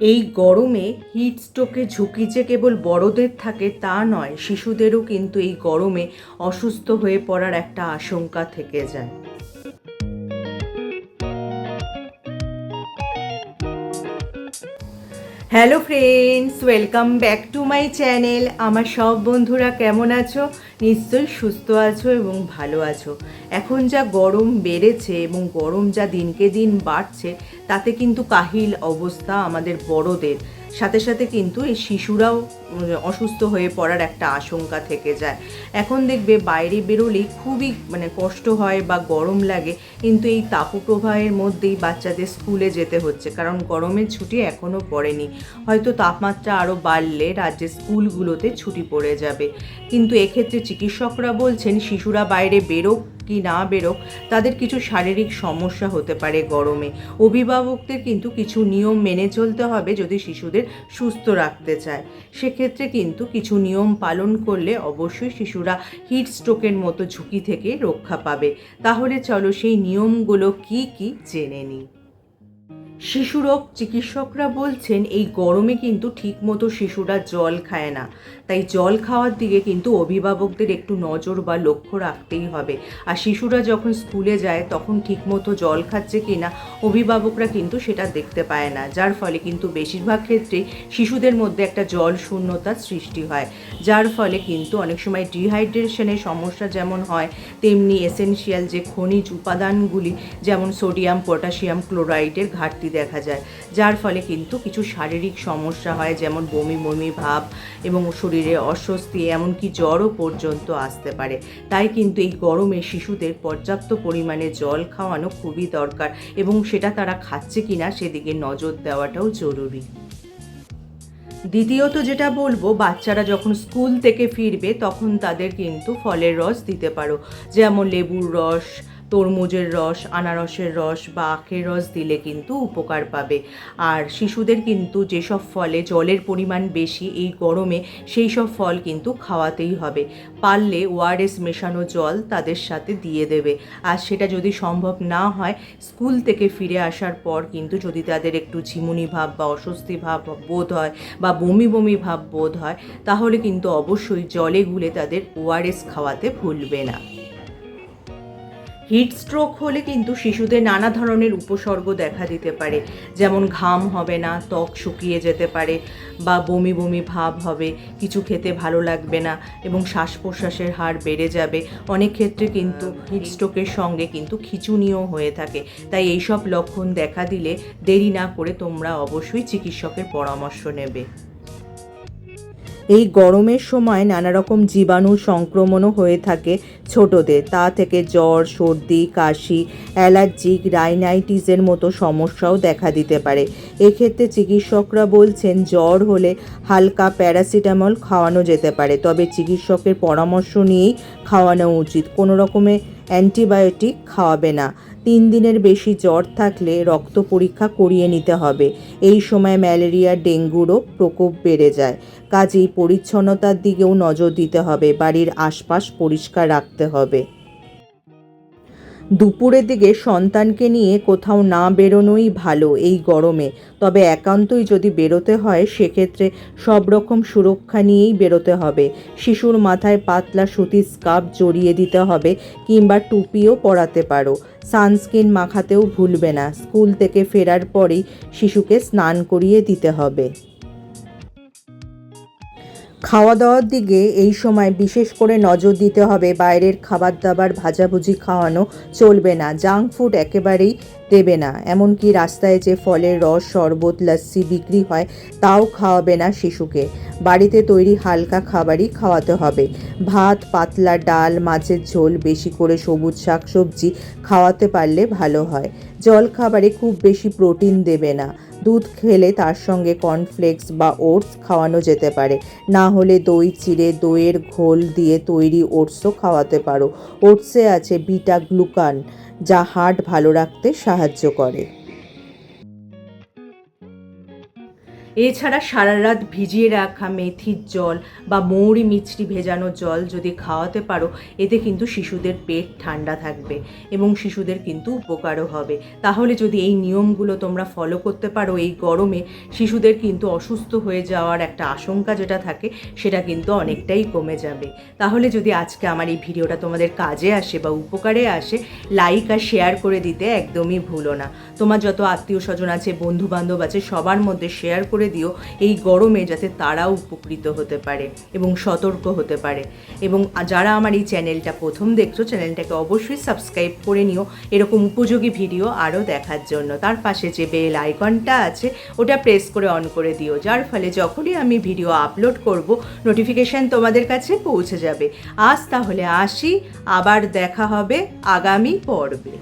এই গরমে হিট স্ট্রোকে ঝুঁকি যে কেবল বড়দের থাকে তা নয়, শিশুদেরও কিন্তু এই গরমে অসুস্থ হয়ে পড়ার একটা আশঙ্কা থেকে যায়। Hello friends welcome back to my channel আমার সব বন্ধুরা কেমন আছো? নিশ্চয়ই সুস্থ আছো এবং ভালো আছো। এখন যা গরম বেড়েছে এবং গরম যা দিনকে দিন বাড়ছে, তাতে কিন্তু কাহিল অবস্থা আমাদের বড়দের। সাথে সাথে কিন্তু এই শিশুরাও অসুস্থ হয়ে পড়ার একটা আশঙ্কা থেকে যায়। এখন দেখবে বাইরে বেরোলেই খুবই মানে কষ্ট হয় বা গরম লাগে, কিন্তু এই তাপপ্রবাহের মধ্যেই বাচ্চাদের স্কুলে যেতে হচ্ছে, কারণ গরমের ছুটি এখনও পড়েনি। হয়তো তাপমাত্রা আরও বাড়লে রাজ্যের স্কুলগুলোতে ছুটি পড়ে যাবে। কিন্তু এক্ষেত্রে চিকিৎসকরা বলছেন, শিশুরা বাইরে বেরোক কি না বেরোক, তাদের কিছু শারীরিক সমস্যা হতে পারে গরমে। অভিভাবকদের কিন্তু কিছু নিয়ম মেনে চলতে হবে যদি শিশুদের সুস্থ রাখতে চায়। সেক্ষেত্রে কিন্তু কিছু নিয়ম পালন করলে অবশ্যই শিশুরা হিট স্ট্রোকের মতো ঝুঁকি থেকে রক্ষা পাবে। তাহলে চলো সেই নিয়মগুলো কি কি জেনে নিই। শিশুরোগ চিকিৎসকরা বলছেন এই গরমে কিন্তু ঠিকমতো শিশুরা জল খায় না। তাই জল খাওয়ার দিকে কিন্তু অভিভাবকদের একটু নজর বা লক্ষ্য রাখতেই হবে। আর শিশুরা যখন স্কুলে যায়, তখন ঠিকমতো জল খাচ্ছে কি না অভিভাবকরা কিন্তু সেটা দেখতে পায় না। যার ফলে কিন্তু বেশিরভাগ ক্ষেত্রেই শিশুদের মধ্যে একটা জল শূন্যতার সৃষ্টি হয়। যার ফলে কিন্তু অনেক সময় ডিহাইড্রেশনের সমস্যা যেমন হয়, তেমনি এসেনশিয়াল যে খনিজ উপাদানগুলি, যেমন সোডিয়াম, পটাশিয়াম, ক্লোরাইডের ঘাটতি দেখা যায়, যার ফলে কিন্তু কিছু শারীরিক সমস্যা হয়, যেমন বমি বমি ভাব এবং শরীরে অস্বস্তি, এমনকি জ্বরও পর্যন্ত আসতে পারে। তাই কিন্তু এই গরমে শিশুদের পর্যাপ্ত পরিমাণে জল খাওয়ানো খুবই দরকার এবং সেটা তারা খাচ্ছে কিনা সেদিকে নজর দেওয়াটাও জরুরি। দ্বিতীয়ত যেটা বলব, বাচ্চারা যখন স্কুল থেকে ফিরবে তখন তাদের কিন্তু ফলের রস দিতে পারো, যেমন লেবুর রস তরমুজের রস, আনারসের রস বা আখের রস দিলে কিন্তু উপকার পাবে। আর শিশুদের কিন্তু যেসব ফলে জলের পরিমাণ বেশি এই গরমে সেই সব ফল কিন্তু খাওয়াতেই হবে। পারলে ওআরএস মেশানো জল তাদের সাথে দিয়ে দেবে। আর সেটা যদি সম্ভব না হয়, স্কুল থেকে ফিরে আসার পর কিন্তু যদি তাদের একটু ঝিমুনি ভাব বা অস্বস্তি ভাব বোধ হয় বা বমি বমি ভাব বোধ হয়, তাহলে কিন্তু অবশ্যই জলে গুলে তাদের ওআরএস খাওয়াতে ভুলবে না। হিট স্ট্রোক হলে কিন্তু শিশুদের নানা ধরনের উপসর্গ দেখা দিতে পারে। যেমন ঘাম হবে না, ত্বক শুকিয়ে যেতে পারে বা বমি বমি ভাব হবে, কিছু খেতে ভালো লাগবে না এবং শ্বাস প্রশ্বাসের হার বেড়ে যাবে। অনেক ক্ষেত্রে কিন্তু হিট স্ট্রোকের সঙ্গে কিন্তু খিচুনিও হয়ে থাকে। তাই এইসব লক্ষণ দেখা দিলে দেরি না করে তোমরা অবশ্যই চিকিৎসকের পরামর্শ নেবে। এই গরমের সময় নানা রকম জীবাণু সংক্রমণও হয়ে থাকে ছোটদের। তা থেকে জ্বর, সর্দি, কাশি অ্যালার্জিক রাইনাইটিসের মতো সমস্যাও দেখা দিতে পারে। এক্ষেত্রে চিকিৎসকরা বলছেন, জ্বর হলে হালকা প্যারাসিটামল খাওয়ানো যেতে পারে, তবে চিকিৎসকের পরামর্শ নিয়েই খাওয়ানো উচিত। কোনো রকমে অ্যান্টিবায়োটিক খাওয়াবে না। তিন দিনের বেশি জ্বর থাকলে রক্ত পরীক্ষা করিয়ে নিতে হবে। এই সময় ম্যালেরিয়া ডেঙ্গুরও প্রকোপ বেড়ে যায়। কাজেই পরিচ্ছন্নতার দিকেও নজর দিতে হবে। বাড়ির আশপাশ পরিষ্কার রাখতে হবে। দুপুরের দিকে সন্তানকে নিয়ে কোথাও না বেরোনোই ভালো এই গরমে। তবে একান্তই যদি বেরোতে হয়, সেক্ষেত্রে সব রকম সুরক্ষা নিয়েই বেরোতে হবে। শিশুর মাথায় পাতলা সুতির স্কার্ফ জড়িয়ে দিতে হবে কিংবা টুপিও পরাতে পারো। সানস্ক্রিন মাখাতেও ভুলবে না। স্কুল থেকে ফেরার পরেই শিশুকে স্নান করিয়ে দিতে হবে। খাওয়া দাওয়ার দিকে এই সময় বিশেষ করে নজর দিতে হবে। বাইরের খাবার দাবার ভাজাভুজি খাওয়ানো চলবে না, জাঙ্ক ফুড একেবারেই দেবে না। এমনকি রাস্তায় যে ফলের রস, শরবত, লস্যি বিক্রি হয়, তাও খাওয়াবে না শিশুকে। বাড়িতে তৈরি হালকা খাবারই খাওয়াতে হবে। ভাত, পাতলা ডাল, মাছের ঝোল, বেশি করে সবুজ শাকসবজি খাওয়াতে পারলে ভালো হয়। জল খাবারে খুব বেশি প্রোটিন দেবে না। দুধ খেলে তার সঙ্গে কর্নফ্লেক্স বা ওটস খাওয়ানো যেতে পারে। না হলে দই, চিড়ে, দইয়ের ঘোল দিয়ে তৈরি ওটসও খাওয়াতে পারো। ওটসে আছে বিটা গ্লুকান, যা হার্ট ভালো রাখতে সাহায্য করে। এছাড়া সারা রাত ভিজিয়ে রাখা মেথির জল বা মৌরি মিছরি ভেজানো জল যদি খাওয়াতে পারো, এতে কিন্তু শিশুদের পেট ঠান্ডা থাকবে এবং শিশুদের কিন্তু উপকারও হবে। তাহলে যদি এই নিয়মগুলো তোমরা ফলো করতে পারো এই গরমে, শিশুদের কিন্তু অসুস্থ হয়ে যাওয়ার একটা আশঙ্কা যেটা থাকে, সেটা কিন্তু অনেকটাই কমে যাবে। তাহলে যদি আজকে আমার এই ভিডিওটা তোমাদের কাজে আসে বা উপকারে আসে লাইক আর শেয়ার করে দিতে একদমই ভুলো না। তোমার যত আত্মীয় স্বজন আছে বন্ধু বান্ধব আছে, সবার মধ্যে শেয়ার করে দিও, এই গরমে যাতে তারাও উপকৃত হতে পারে এবং সতর্ক হতে পারে। এবং যারা আমার এই চ্যানেলটা প্রথম দেখছ, চ্যানেলটাকে অবশ্যই সাবস্ক্রাইব করে নিও। এরকম উপযোগী ভিডিও আরও দেখার জন্য। তার পাশে যে বেল আইকনটা আছে, ওটা প্রেস করে অন করে দিও। যার ফলে যখনই আমি ভিডিও আপলোড করব, নোটিফিকেশান তোমাদের কাছে পৌঁছে যাবে। আজ তাহলে আসি, আবার দেখা হবে আগামী পর্বে।